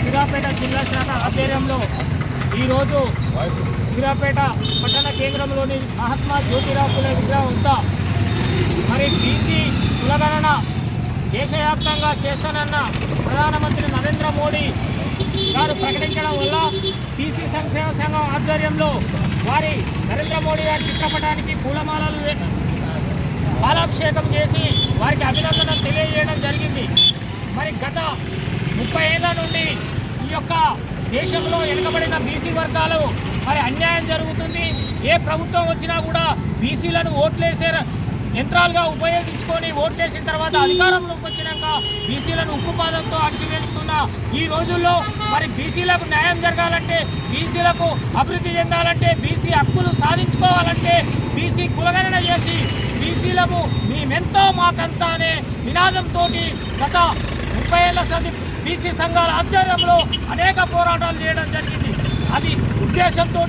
హీరాపేట జిల్లా శాఖ ఆధ్వర్యంలో ఈరోజు సిరాపేట పట్టణ కేంద్రంలోని మహాత్మా జ్యోతిరావు విగ్రహం ఉందా మరి బీసీ కులగణన దేశవ్యాప్తంగా చేస్తానన్న ప్రధానమంత్రి నరేంద్ర మోడీ గారు ప్రకటించడం వల్ల బీసీ సంక్షేమ సంఘం ఆధ్వర్యంలో వారి నరేంద్ర మోడీ గారి చిత్రపటానికి పూలమాలలు వే- పాలాభిషేకం చేసి వారికి అభినందన తెలియజేయడం జరిగింది. మరి గత ముప్పై ఏళ్ళ నుండి ఈ యొక్క దేశంలో వెనుకబడిన బీసీ వర్గాలు మరి అన్యాయం జరుగుతుంది. ఏ ప్రభుత్వం వచ్చినా కూడా బీసీలను ఓట్లేసే యంత్రాలుగా ఉపయోగించుకొని ఓట్లేసిన తర్వాత అధికారంలోకి వచ్చినాక బీసీలను ఉక్కుపాదంతో అణచివేస్తున్న ఈ రోజుల్లో మరి బీసీలకు న్యాయం జరగాలంటే బీసీలకు అభివృద్ధి చెందాలంటే బీసీ హక్కులు సాధించుకోవాలంటే బీసీ కులగణన చేసి బీసీలకు మేమెంతో మాకంతా అనే నినాదంతో గత ముప్పై ఏళ్ళ సది బీసీ సంఘాల ఆధ్వర్యంలో అనేక పోరాటాలు చేయడం జరిగింది. అది ఉద్దేశంతో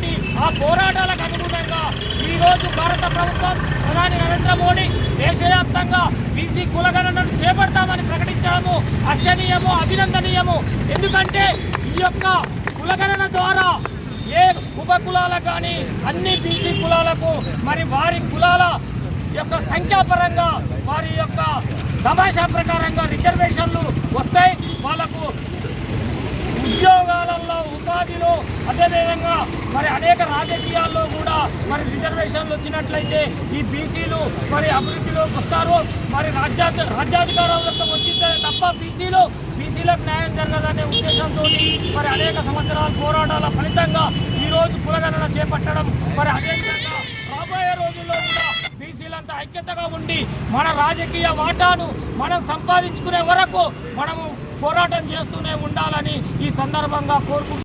ఆ పోరాటాలకు అనుగుణంగా ఈరోజు భారత ప్రభుత్వం ప్రధాని నరేంద్ర మోడీ దేశవ్యాప్తంగా బీసీ కులగణనను చేపడతామని ప్రకటించడము హర్షణీయము అభినందనీయము. ఎందుకంటే ఈ యొక్క కులగణన ద్వారా ఏ ఉపకులాలకు కానీ అన్ని బీసీ కులాలకు మరి వారి కులాల యొక్క సంఖ్యాపరంగా వారి యొక్క తమాషా ప్రకారంగా రిజర్వేషన్లు వస్తాయి. వాళ్ళకు ఉద్యోగ ఉపాధిలో అదేవిధంగా మరి అనేక రాజకీయాల్లో కూడా మరి రిజర్వేషన్లు వచ్చినట్లయితే ఈ బీసీలు మరి అభివృద్ధిలోకి వస్తారు. మరి రాజ్యా రాజ్యాధికారంలోకి వచ్చిందే తప్ప బీసీలు బీసీలకు న్యాయం జరగదనే ఉద్దేశంతో మరి అనేక సంవత్సరాల పోరాటాల ఫలితంగా ఈరోజు కులగణన చేపట్టడం. మరి అదేవిధంగా రాబోయే రోజుల్లో కూడా బీసీలంతా ఐక్యతగా ఉండి మన రాజకీయ వాటాను మనం సంపాదించుకునే వరకు మనము పోరాటం చేస్తూనే ఉండాలని ఈ సందర్భంగా కోరుకుంటున్నాం.